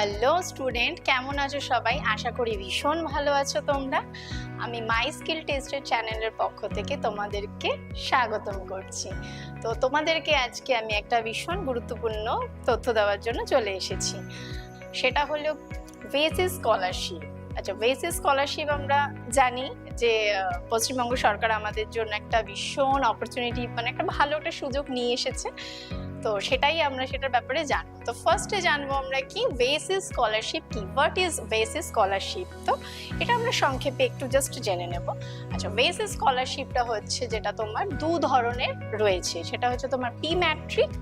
Hello student, কেমন আছো সবাই? আশা করি ভীষণ ভালো আছো তোমরা। আমি মাই স্কিল টেস্টের চ্যানেলের পক্ষ থেকে তোমাদেরকে স্বাগতম করছি। তো তোমাদেরকে আজকে আমি একটা ভীষণ গুরুত্বপূর্ণ তথ্য দেওয়ার জন্য চলে এসেছি। সেটা হলো বেসিস স্কলারশিপ। আচ্ছা বেসিস স্কলারশিপ আমরা জানি যে পশ্চিমবঙ্গ সরকার আমাদের জন্য একটা ভীষণ অপরচুনিটি মানে একটা ভালো একটা সুযোগ নিয়ে এসেছে। তো সেটাই আমরা সেটার ব্যাপারে জানব। তো ফার্স্টে জানব আমরা কি বেসিস স্কলারশিপ কি? হোয়াট ইজ বেসিস স্কলারশিপ তো এটা আমরা সংক্ষেপে একটু জাস্ট জেনে নেব। আচ্ছা বেসিস স্কলারশিপটা হচ্ছে যেটা তোমার দু ধরনের রয়েছে। সেটা হচ্ছে তোমার পি ম্যাট্রিক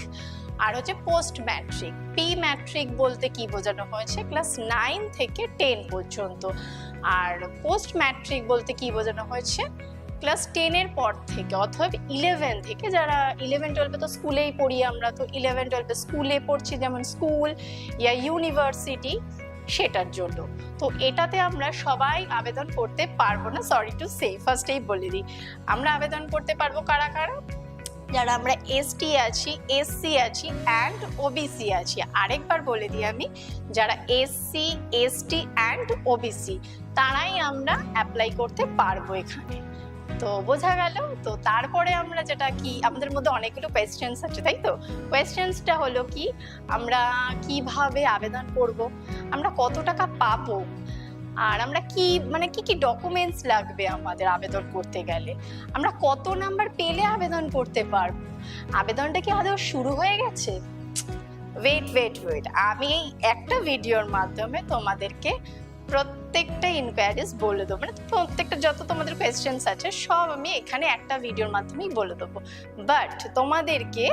আর হচ্ছে পোস্ট ম্যাট্রিক পি ম্যাট্রিক বলতে কি বোঝানো হয়েছে? ক্লাস নাইন থেকে টেন পর্যন্ত। আর পোস্ট ম্যাট্রিক বলতে কি বোঝানো হয়েছে? ক্লাস টেনের পর থেকে অথবা ইলেভেন থেকে যারা ইলেভেন টুয়েলভে তো স্কুলেই পড়ি আমরা, তো ইলেভেন টুয়েলভে স্কুলে পড়ছি, যেমন স্কুল ইয়া ইউনিভার্সিটি সেটার জন্য। তো এটাতে আমরা সবাই আবেদন করতে পারব না সরি টু সে ফার্স্টেই বলে দিই। আমরা আবেদন করতে পারব কারা কারা? যারা আমরা এসটি আছি এসসি আছি অ্যান্ড ওবিসি আছি। আরেকবার বলে দিই আমি, যারা এসসি এসটি অ্যান্ড ওবিসি তারাই আমরা অ্যাপ্লাই করতে পারব এখানে। তো বোঝা গেল? তো তারপরে আমরা যেটা কি, আমাদের মধ্যে অনেকগুলো কোয়েশ্চেন্স আছে, তাই তো? কোয়েশ্চেন্সটা হলো কি, আমরা কীভাবে আবেদন করব? আমরা কত টাকা পাবো? আর আমরা কি মানে কি কি ডকুমেন্টস লাগবে আমাদের আবেদন করতে গেলে? আমরা কত নাম্বার পেলে আবেদন করতে পারব? আবেদনটা কি আদৌ শুরু হয়ে গেছে? ওয়েট ওয়েট ওয়েট আমি এই একটা ভিডিওর মাধ্যমে তোমাদেরকে প্রত্যেকটা ইনকোয়ারিজ বলে দেবো। মানে প্রত্যেকটা যত তোমাদের কোয়েশ্চেন্স আছে, সব আমি এখানে একটা ভিডিওর মাধ্যমেই বলে দেবো। বাট তোমাদেরকে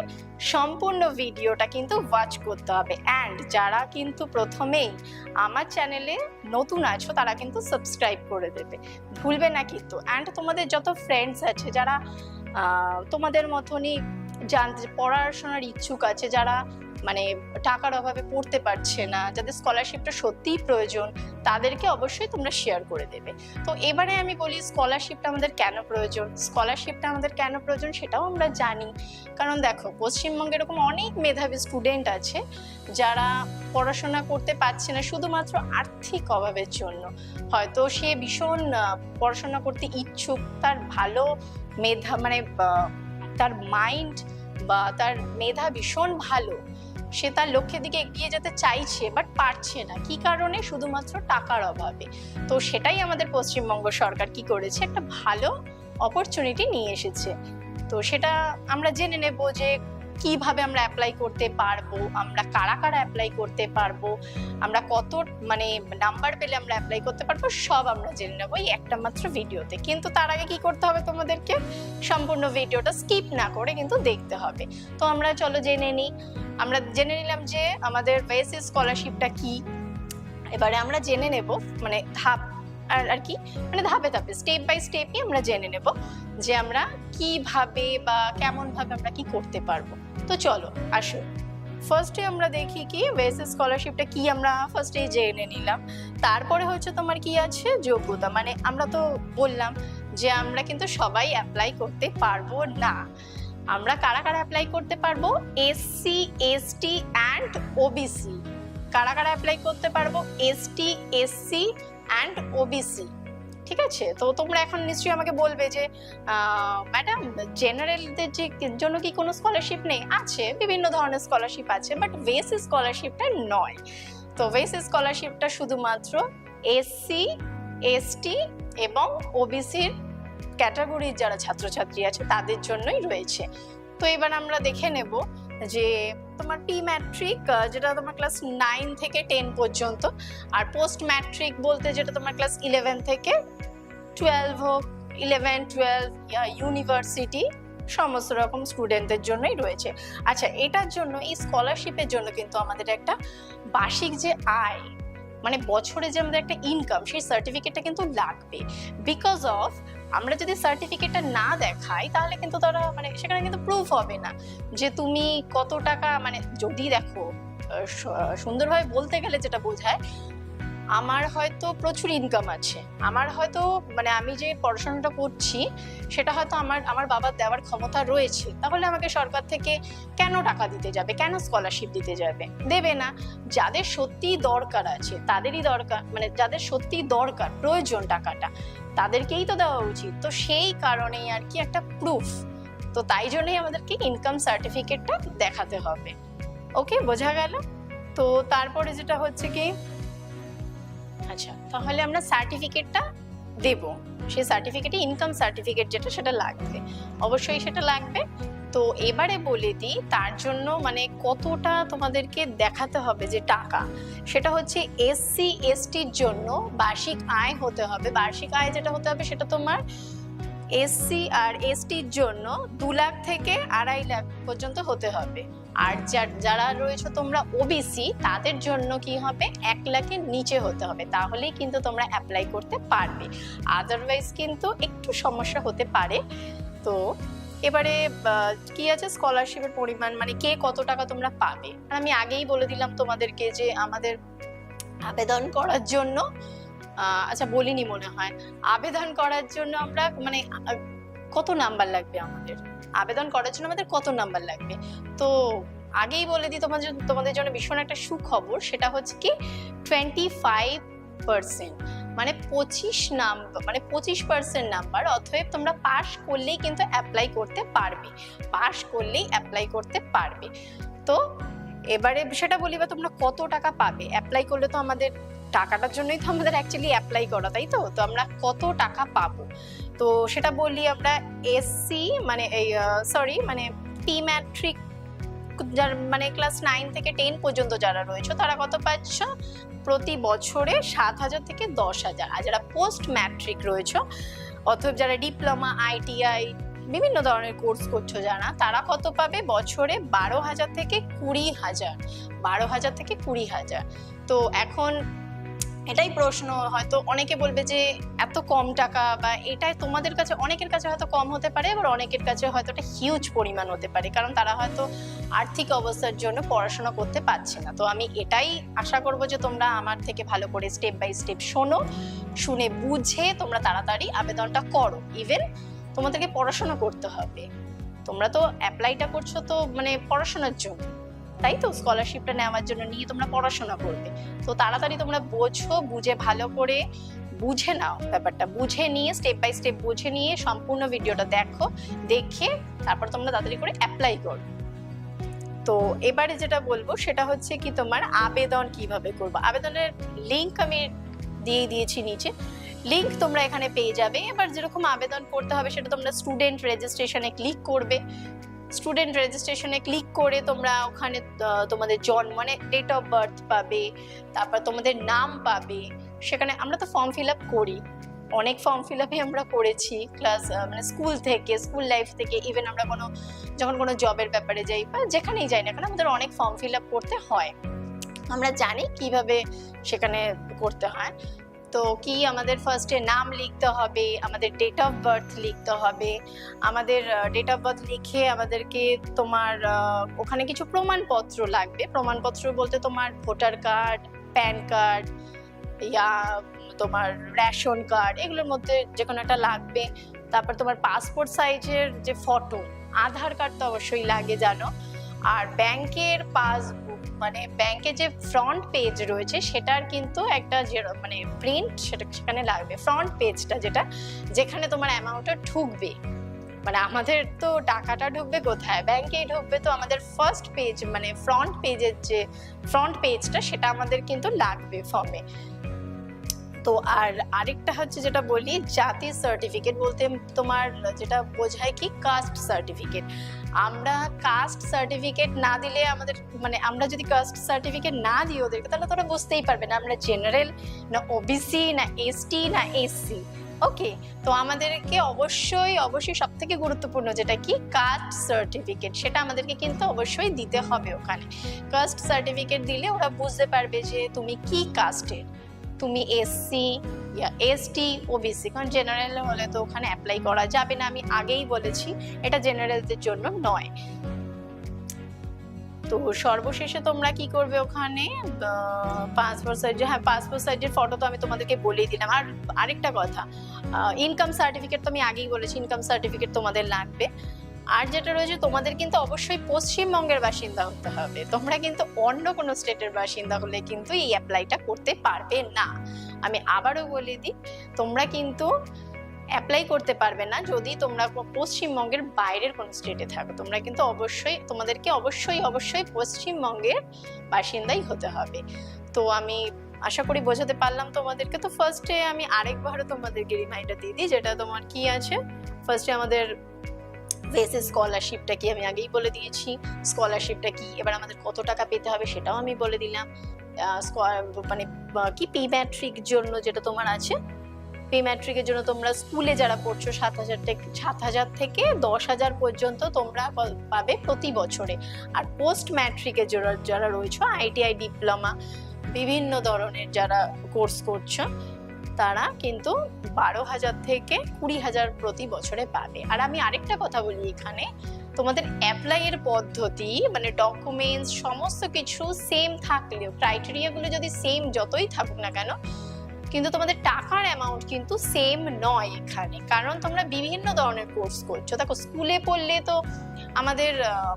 সম্পূর্ণ ভিডিওটা কিন্তু ওয়াচ করতে হবে। অ্যান্ড যারা কিন্তু প্রথমেই আমার চ্যানেলে নতুন আছো, তারা কিন্তু সাবস্ক্রাইব করে দেবে। ভুলবে না কিন্তু। অ্যান্ড তোমাদের যত ফ্রেন্ডস আছে, যারা তোমাদের মতনই জানতে পড়াশোনার ইচ্ছুক আছে, যারা মানে টাকার অভাবে পড়তে পারছে না, যাদের স্কলারশিপটা সত্যিই প্রয়োজন, তাদেরকে অবশ্যই তোমরা শেয়ার করে দেবে। তো এবারে আমি বলি স্কলারশিপটা আমাদের কেন প্রয়োজন? স্কলারশিপটা আমাদের কেন প্রয়োজন সেটাও আমরা জানি। কারণ দেখো, পশ্চিমবঙ্গে এরকম অনেক মেধাবী স্টুডেন্ট আছে, যারা পড়াশোনা করতে পারছে না শুধুমাত্র আর্থিক অভাবের জন্য। হয়তো সে ভীষণ পড়াশোনা করতে ইচ্ছুক, তার ভালো মেধা মানে তার মাইন্ড বা তার মেধা ভীষণ ভালো। সে তার লক্ষ্যের দিকে এগিয়ে যেতে চাইছে বাট পারছে না। কি কারণে? শুধুমাত্র টাকার অভাবে। তো সেটাই আমাদের পশ্চিমবঙ্গ সরকার কি করেছে? একটা ভালো অপরচুনিটি নিয়ে এসেছে। তো সেটা আমরা জেনে নেব যে কীভাবে আমরা অ্যাপ্লাই করতে পারব, আমরা কারা কারা অ্যাপ্লাই করতে পারব, আমরা কত মানে নাম্বার পেলে আমরা অ্যাপ্লাই করতে পারব, সব আমরা জেনে নেব এই একটা মাত্র ভিডিওতে কিন্তু তার আগে কি করতে হবে তোমাদেরকে? সম্পূর্ণ ভিডিওটা স্কিপ না করে কিন্তু দেখতে হবে। তো আমরা চলো জেনে নিই। আমরা জেনে নিলাম যে আমাদের বেসিস স্কলারশিপটা কি? এবারে আমরা জেনে নেব মানে ধাপ আর আর কি? মানে ধাপে ধাপে স্টেপ বাই স্টেপই আমরা জেনে নেব যে আমরা কীভাবে বা কেমন ভাবে আমরা কি করতে পারব। তো চলো, আসো। ফার্স্টে আমরা দেখি কি বেসিস স্কলারশিপটা কি আমরা ফার্স্টেই জেনে নিলাম। তারপরে হচ্ছে তোমার কি আছে? যোগ্যতা। মানে আমরা তো বললাম যে আমরা কিন্তু সবাই অ্যাপ্লাই করতে পারব না। আমরা কারা কারা অ্যাপ্লাই করতে পারব? এসসি এসটি অ্যান্ড ওবিসি কারা কারা অ্যাপ্লাই করতে পারব? এসটি এসসি অ্যান্ড ওবিসি ঠিক আছে? তো তোমরা এখন নিশ্চয়ই আমাকে বলবে যে ম্যাডাম, জেনারেলদের যে জন্য কি কোনো স্কলারশিপ নেই? আছে, বিভিন্ন ধরনের স্কলারশিপ আছে বাট বেসিস স্কলারশিপটা নয়। তো বেসিস স্কলারশিপটা শুধুমাত্র এসসি এসটি এবং ওবিসির ক্যাটাগরির যারা ছাত্রছাত্রী আছে, তাদের জন্যই রয়েছে। তো এবার আমরা দেখে নেব যে তোমার পি ম্যাট্রিক যেটা তোমার ক্লাস নাইন থেকে টেন পর্যন্ত, আর পোস্ট ম্যাট্রিক বলতে যেটা তোমার ক্লাস ইলেভেন থেকে টুয়েলভ হোক ইলেভেন টুয়েলভ ইউনিভার্সিটি সমস্ত রকম স্টুডেন্টদের জন্যই রয়েছে। আচ্ছা এটার জন্য, এই স্কলারশিপের জন্য কিন্তু আমাদের একটা বার্ষিক যে আয় মানে বছরে যে আমাদের একটা ইনকাম সেই সার্টিফিকেটটা কিন্তু লাগবে। বিকজ অফ আমরা যদি সার্টিফিকেটটা না দেখাই, তাহলে কিন্তু তারা মানে সেখানে কিন্তু প্রুফ হবে না। যে তুমি কত টাকা মানে যদি দেখো সুন্দরভাবে বলতে গেলে যেটা বোঝায়, আমার হয়তো প্রচুর ইনকাম আছে। আমার হয়তো মানে আমি যে পড়াশোনাটা করছি, সেটা হয়তো আমার আমার বাবার দেওয়ার ক্ষমতা রয়েছে। তাহলে আমাকে সরকার থেকে কেন টাকা দিতে যাবে? কেন স্কলারশিপ দিতে যাবে? দেবে না। যাদের সত্যিই দরকার আছে, তাদেরই দরকার মানে যাদের সত্যিই দরকার, প্রয়োজন টাকাটা তাদেরকেই তো দেওয়া উচিত। তো সেই কারণেই আর কি একটা প্রুফ তো তাই জন্যই আমাদেরকে ইনকাম সার্টিফিকেটটা দেখাতে হবে। ওকে বোঝা গেল? তো তারপরে যেটা হচ্ছে কি আচ্ছা তাহলে আমরা সার্টিফিকেটটা দেব। সেই সার্টিফিকেটে ইনকাম সার্টিফিকেট যেটা, সেটা লাগবে। অবশ্যই সেটা লাগবে। তো এবারে বলে দিই, তার জন্য মানে কতটা তোমাদেরকে দেখাতে হবে যে টাকা, সেটা হচ্ছে এসসি এসটির জন্য বার্ষিক আয় হতে হবে। বার্ষিক আয় যেটা হতে হবে সেটা তোমার এসসি আর এসটির জন্য দু লাখ থেকে আড়াই লাখ পর্যন্ত হতে হবে। আর যারা রয়েছে তোমরা ওবিসি তাদের জন্য কি হবে? এক লাখের নিচে হতে হবে। তাহলেই কিন্তু তোমরা অ্যাপ্লাই করতে পারবে। আদারওয়াইজ কিন্তু একটু সমস্যা হতে পারে। তো এবারে কি আছে? স্কলারশিপের পরিমাণ মানে কে কত টাকা তোমরা পাবে? আর আমি আগেই বলে দিলাম তোমাদেরকে যে আমাদের আবেদন করার জন্য আচ্ছা বলিনি মনে হয়। আবেদন করার জন্য আমরা মানে কত নাম্বার লাগবে আমাদের? আবেদন করার জন্য আমাদের কত নাম্বার লাগবে? তো আগেই বলে দিই তোমাদের তোমাদের জন্য ভীষণ একটা সুখবর, সেটা হচ্ছে কি টোয়েন্টি ফাইভ পার্সেন্ট মানে পঁচিশ নাম্বার মানে পঁচিশ পার্সেন্ট নাম্বার অতএব তোমরা পাশ করলেই কিন্তু অ্যাপ্লাই করতে পারবে। পাশ করলেই অ্যাপ্লাই করতে পারবে। তো এবারে সেটা বলি বা তোমরা কত টাকা পাবে? অ্যাপ্লাই করলে তো আমাদের টাকাটার জন্যই তো আমাদের অ্যাকচুয়ালি অ্যাপ্লাই করা, তাই তো? তো আমরা কত টাকা পাবো? তো সেটা বলি আমরা এসসি মানে এই সরি মানে পি ম্যাট্রিক যার মানে ক্লাস নাইন থেকে টেন পর্যন্ত যারা রয়েছে, তারা কত পাচ্ছ? প্রতি বছরে সাত হাজার থেকে দশ হাজার। আর যারা পোস্ট ম্যাট্রিক রয়েছে, অথবা যারা ডিপ্লোমা আইটিআই বিভিন্ন ধরনের কোর্স করছ যারা, তারা কত পাবে? বছরে বারো হাজার থেকে কুড়ি হাজার। বারো হাজার থেকে কুড়ি হাজার। তো এখন এটাই প্রশ্ন। হয়তো অনেকে বলবে যে, এত কম টাকা বা এটাই তোমাদের কাছে, অনেকের কাছে হয়তো কম হতে পারে, আবার অনেকের কাছে হয়তো একটা হিউজ পরিমাণ হতে পারে। কারণ তারা হয়তো আর্থিক অবস্থার জন্য পড়াশোনা করতে পারছে না। তো আমি এটাই আশা করব যে, তোমরা আমার থেকে ভালো করে স্টেপ বাই স্টেপ শোনো, শুনে বুঝে তোমরা তাড়াতাড়ি আবেদনটা করো। ইভেন তোমাদেরকে পড়াশোনা করতে হবে। তোমরা তো অ্যাপ্লাইটা করছ তো মানে পড়াশোনার জন্য। তাই তো স্কলারশিপটা নেওয়ার জন্য নিয়ে তোমরা পড়াশোনা করবে। তো তাড়াতাড়ি তোমরা বোঝো, বুঝে ভালো করে বুঝে নাও ব্যাপারটা। বুঝে নিয়ে স্টেপ বাই স্টেপ বুঝে নিয়ে সম্পূর্ণ ভিডিওটা দেখো, দেখে তারপর তোমরা তাড়াতাড়ি করে অ্যাপ্লাই করো। তো এবারে যেটা বলব সেটা হচ্ছে কি তোমার আবেদন কীভাবে করব? আবেদনের লিঙ্ক আমি দিয়ে দিয়েছি নিচে। লিঙ্ক তোমরা এখানে পেয়ে যাবে। এবার যেরকম আবেদন করতে হবে সেটা তোমরা স্টুডেন্ট রেজিস্ট্রেশনে ক্লিক করবে। স্টুডেন্ট রেজিস্ট্রেশনে ক্লিক করে তোমরা ওখানে তোমাদের জন্ম মানে ডেট অফ বার্থ পাবে, তারপর তোমাদের নাম পাবে। সেখানে আমরা তো ফর্ম ফিল আপ করি। অনেক ফর্ম ফিল আপই আমরা করেছি ক্লাস মানে স্কুল থেকে স্কুল লাইফ থেকে ইভেন আমরা কোনো, যখন কোনো জবের ব্যাপারে যাই বা যেখানেই যাই না কেন, আমাদের অনেক ফর্ম ফিল আপ করতে হয়। আমরা জানি কীভাবে সেখানে করতে হয়। তো কি আমাদের ফার্স্টে নাম লিখতে হবে, আমাদের ডেট অফ বার্থ লিখতে হবে, আমাদের ডেট অফ বার্থ লিখে আমাদেরকে তোমার ওখানে কিছু প্রমাণপত্র লাগবে। প্রমাণপত্র বলতে তোমার voter card pan card yeah, তোমার রেশন কার্ড এগুলোর মধ্যে যে কোনো একটা লাগবে। তারপর তোমার পাসপোর্ট সাইজের যে ফটো আধার কার্ড তো অবশ্যই লাগে জানো। আর ব্যাংকের পাসবুক মানে ব্যাংকে যে ফ্রন্ট পেজ রয়েছে, সেটার কিন্তু একটা যে মানে প্রিন্ট সেটা সেখানে লাগবে। ফ্রন্ট পেজটা যেটা, যেখানে তোমার অ্যামাউন্টটা ঢুকবে। মানে আমাদের তো টাকাটা ঢুকবে কোথায়? ব্যাংকেই ঢুকবে তো আমাদের ফার্স্ট পেজ মানে ফ্রন্ট পেজের যে ফ্রন্ট পেজটা সেটা আমাদের কিন্তু লাগবে ফর্মে তো আর আরেকটা হচ্ছে যেটা বলি জাতি সার্টিফিকেট বলতে তোমার যেটা বোঝায় কি? কাস্ট সার্টিফিকেট আমরা কাস্ট সার্টিফিকেট না দিলে আমাদের মানে আমরা যদি কাস্ট সার্টিফিকেট না দিই ওদেরকে, তাহলে তোরা বুঝতেই পারবে না আমরা জেনারেল না ওবিসি না এসটি না এসসি ওকে তো আমাদেরকে অবশ্যই অবশ্যই সব থেকে গুরুত্বপূর্ণ যেটা কি? কাস্ট সার্টিফিকেট সেটা আমাদেরকে কিন্তু অবশ্যই দিতে হবে ওখানে। কাস্ট সার্টিফিকেট দিলে ওরা বুঝতে পারবে যে তুমি কি কাস্টের তুমি এসসি এসটি ওবিসি কারণ জেনারেল হলে তো ওখানে অ্যাপ্লাই করা যাবে না, আমি আগেই বলেছি, এটা জেনারেলদের জন্য নয়। তো সর্বশেষে তোমরা কি করবে ওখানে? পাসপোর্ট সাইজ হ্যাঁ পাসপোর্ট সাইজের ফটো তো আমি তোমাদেরকে বলেই দিলাম। আর আরেকটা কথা ইনকাম সার্টিফিকেট তো আমি আগেই বলেছি ইনকাম সার্টিফিকেট তোমাদের লাগবে। আর যেটা রয়েছে, তোমাদের কিন্তু অবশ্যই পশ্চিমবঙ্গের বাসিন্দা হতে হবে। তোমরা কিন্তু অন্য কোনো স্টেটের বাসিন্দা হলে কিন্তু এই অ্যাপ্লাইটা করতে পারবে না। আমি আবারও বলে দিই, তোমরা কিন্তু অ্যাপ্লাই করতে পারবে না যদি তোমরা পশ্চিমবঙ্গের বাইরের কোনো স্টেটে থাকো। তোমরা কিন্তু অবশ্যই, তোমাদেরকে অবশ্যই অবশ্যই পশ্চিমবঙ্গের বাসিন্দাই হতে হবে। তো আমি আশা করি বোঝাতে পারলাম তোমাদেরকে। তো ফার্স্টে আমি আরেকবারও তোমাদেরকে রিমাইন্ডার দিয়ে দিই, যেটা তোমার কি আছে? ফার্স্টে আমাদের বেসিস স্কলারশিপটা কি আমি আগেই বলে দিয়েছি? স্কলারশিপটা কি? এবার আমাদের কত টাকা পেতে হবে সেটাও আমি বলে দিলাম। মানে কি পি ম্যাট্রিক জন্য যেটা তোমার আছে? পি ম্যাট্রিকের জন্য তোমরা স্কুলে যারা পড়ছো সাত হাজার থেকে সাত হাজার থেকে দশ হাজার পর্যন্ত তোমরা পাবে প্রতি বছরে। আর পোস্ট ম্যাট্রিকের যারা যারা রয়েছে আইটিআই ডিপ্লোমা বিভিন্ন ধরনের যারা কোর্স করছ তারা কিন্তু বারো হাজার থেকে কুড়ি হাজার প্রতি বছরে পাবে। আর আমি আরেকটা কথা বলি এখানে, তোমাদের অ্যাপ্লাই এর পদ্ধতি মানে ডকুমেন্টস সমস্ত কিছু সেম থাকলেও ক্রাইটেরিয়াগুলো যদি সেম যতই থাকুক না কেন, কিন্তু তোমাদের টাকার অ্যামাউন্ট কিন্তু সেম নয় এখানে। কারণ তোমরা বিভিন্ন ধরনের কোর্স করছ। দেখো স্কুলে পড়লে তো আমাদের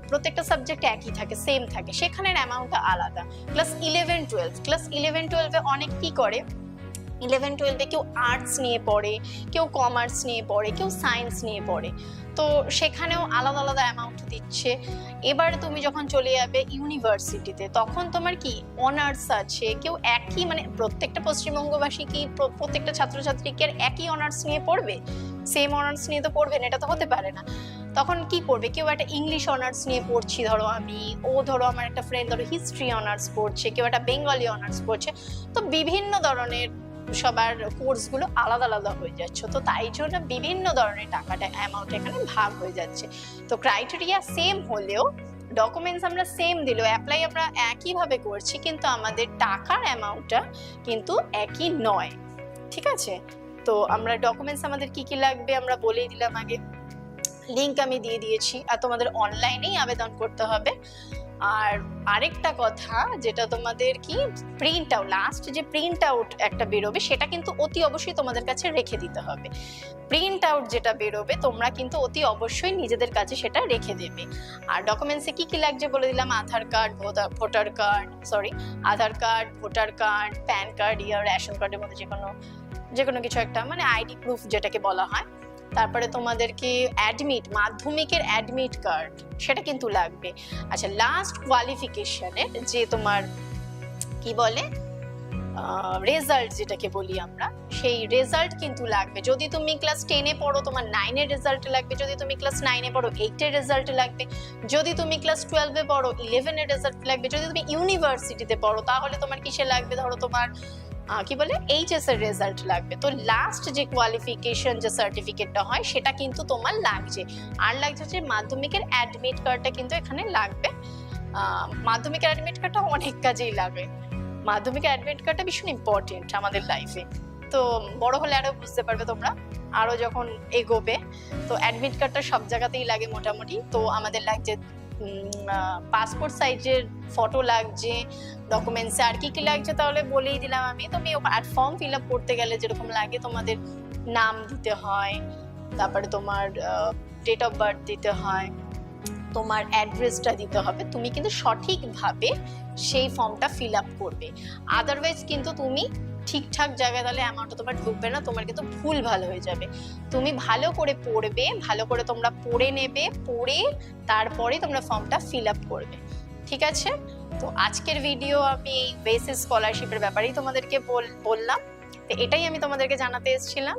প্রত্যেকটা সাবজেক্ট একই থাকে সেম থাকে। সেখানের অ্যামাউন্টটা আলাদা। Class eleven twelve class eleven টুয়েলভে অনেক কি করে? ইলেভেন টুয়েলভে কেউ আর্টস নিয়ে পড়ে, কেউ কমার্স নিয়ে পড়ে, কেউ সায়েন্স নিয়ে পড়ে। তো সেখানেও আলাদা আলাদা অ্যামাউন্ট দিচ্ছে। এবার তুমি যখন চলে যাবে ইউনিভার্সিটিতে তখন তোমার কি অনার্স আছে? কেউ একই মানে প্রত্যেকটা পশ্চিমবঙ্গবাসী কি প্রত্যেকটা ছাত্রছাত্রী কি আর একই অনার্স নিয়ে পড়বে? সেম অনার্স নিয়ে তো পড়বে না এটা তো হতে পারে না। তখন কি পড়বে কেউ একটা ইংলিশ অনার্স নিয়ে পড়ছি, ধরো আমি। ও ধরো আমার একটা ফ্রেন্ড ধরো হিস্ট্রি অনার্স পড়ছে, কেউ একটা বেঙ্গলি অনার্স পড়ছে। তো বিভিন্ন ধরনের সবার কোর্সগুলো আলাদা আলাদা হয়ে যাচ্ছে। তো তাই জন্য বিভিন্ন ধরনের টাকাটা অ্যামাউন্ট এখানে ভাগ হয়ে যাচ্ছে। তো ক্রাইটেরিয়া সেম হলেও ডকুমেন্টস আমরা সেম দিলেও অ্যাপ্লাই আমরা একইভাবে করছি, কিন্তু আমাদের টাকার অ্যামাউন্টটা কিন্তু একই নয়। ঠিক আছে? তো আমরা ডকুমেন্টস আমাদের কি কি লাগবে আমরা বলেই দিলাম আগে। লিঙ্ক আমি দিয়ে দিয়েছি। আর তোমাদের অনলাইনেই আবেদন করতে হবে। আর আরেকটা কথা, যেটা তোমাদের কি প্রিন্ট আউট লাস্ট যে প্রিন্ট আউট একটা বেরোবে, সেটা কিন্তু অতি অবশ্যই তোমাদের কাছে রেখে দিতে হবে। প্রিন্ট আউট যেটা বেরোবে, তোমরা কিন্তু অতি অবশ্যই নিজেদের কাছে সেটা রেখে দেবে। আর ডকুমেন্টসে কি কি লাগছে বলে দিলাম? Aadhaar card voter card sorry Aadhaar card voter card pan card ইয়ার রেশন কার্ডের মধ্যে যে কোনো যে কোনো কিছু একটা মানে আইডি প্রুফ যেটাকে বলা হয়। তারপরে তোমাদের কি অ্যাডমিট মাধ্যমিকের অ্যাডমিট কার্ড সেটা কিন্তু লাগবে। আচ্ছা লাস্ট কোয়ালিফিকেশনের যে তোমার, কি বলে রেজাল্ট যেটাকে বলি আমরা, সেই রেজাল্ট কিন্তু লাগবে। যদি তুমি ক্লাস টেনে পড়ো, তোমার নাইনের রেজাল্ট লাগবে। যদি তুমি ক্লাস নাইনে পড়ো এইটের রেজাল্ট লাগবে। যদি তুমি ক্লাস টুয়েলভে পড়ো ইলেভেনের রেজাল্ট লাগবে। যদি তুমি ইউনিভার্সিটিতে পড়ো, তাহলে তোমার কিসে লাগবে? ধরো তোমার কি বলে এইচএস এর রেজাল্ট লাগবে। তো লাস্ট যে কোয়ালিফিকেশন যে সার্টিফিকেটটা হয়, সেটা কিন্তু তোমার লাগছে। আর লাগছে হচ্ছে মাধ্যমিকের অ্যাডমিট কার্ডটা কিন্তু এখানে লাগবে। মাধ্যমিকের অ্যাডমিট কার্ডটা অনেক কাজেই লাগে মাধ্যমিকের অ্যাডমিট কার্ডটা ভীষণ ইম্পর্টেন্ট আমাদের লাইফে তো বড় হলে আরও বুঝতে পারবে তোমরা। আরও যখন এগোবে, তো অ্যাডমিট কার্ডটা সব জায়গাতেই লাগে মোটামুটি। তো আমাদের লাগছে পাসপোর্ট সাইজের ফটো লাগছে ডকুমেন্টস আর কি কি লাগছে তাহলে বলেই দিলাম আমি। তুমি আর ফর্ম ফিল আপ করতে গেলে যেরকম লাগে তোমাদের নাম দিতে হয়, তারপরে তোমার ডেট অফ বার্থ দিতে হয়, তোমার অ্যাড্রেসটা দিতে হবে। তুমি কিন্তু সঠিকভাবে সেই ফর্মটা ফিল আপ করবে। আদারওয়াইজ কিন্তু তুমি ঠিকঠাক জায়গায় তাহলে অ্যামাউন্টটা তোমার ঢুকবে না, তোমার কিন্তু ভুল ভালো হয়ে যাবে। তুমি ভালো করে পড়বে, ভালো করে তোমরা পড়ে নেবে, পড়ে তারপরে তোমরা ফর্মটা ফিল আপ করবে। ঠিক আছে? তো আজকের ভিডিও আমি এই বেসিস স্কলারশিপের ব্যাপারেই তোমাদেরকে বল- বললাম। তো এটাই আমি তোমাদেরকে জানাতে এসেছিলাম।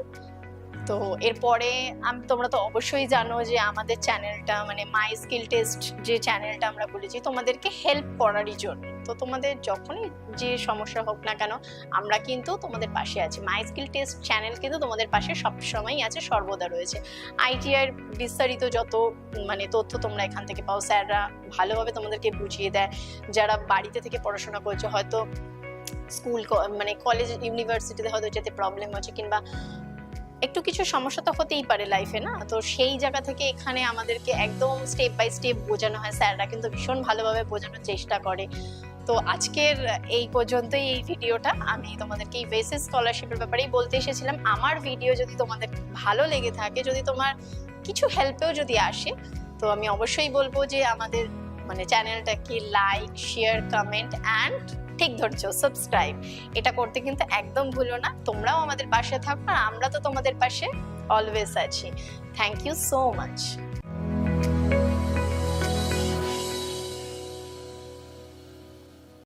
তো এরপরে আমি তোমরা তো অবশ্যই জানো যে আমাদের চ্যানেলটা মানে মাই স্কিল টেস্ট যে চ্যানেলটা আমরা বলেছি, তোমাদেরকে হেল্প করারই জন্য। তো তোমাদের যখনই যে সমস্যা হোক না কেন, আমরা কিন্তু তোমাদের পাশে আছি। মাই স্কিল টেস্ট চ্যানেল কিন্তু তোমাদের পাশে সবসময়ই আছে, সর্বদা রয়েছে। আইটিআই বিস্তারিত যত মানে তথ্য তোমরা এখান থেকে পাও, স্যাররা ভালোভাবে তোমাদেরকে বুঝিয়ে দেয়। যারা বাড়িতে থেকে পড়াশোনা করছে, হয়তো স্কুল মানে কলেজ ইউনিভার্সিটিতে হয়তো যেতে প্রবলেম হচ্ছে, কিংবা একটু কিছু সমস্যা তো হতেই পারে লাইফে না? তো সেই জায়গা থেকে এখানে আমাদেরকে একদম স্টেপ বাই স্টেপ বোঝানো হয়। স্যাররা কিন্তু ভীষণ ভালোভাবে বোঝানোর চেষ্টা করে। তো আজকের এই পর্যন্তই এই ভিডিওটা। আমি তোমাদেরকে এই বেসিস স্কলারশিপের ব্যাপারেই বলতে এসেছিলাম। আমার ভিডিও যদি তোমাদের ভালো লেগে থাকে, যদি তোমার কিছু হেল্পেও যদি আসে, তো আমি অবশ্যই বলব যে আমাদের মানে চ্যানেলটাকে লাইক শেয়ার কমেন্ট অ্যান্ড ঠিক ধরছো সাবস্ক্রাইব এটা করতে কিন্তু একদম ভুলো না, তোমরাও আমাদের পাশে থাকো আমরা তো তোমাদের পাশে অলওয়েজ আছি। Thank you so much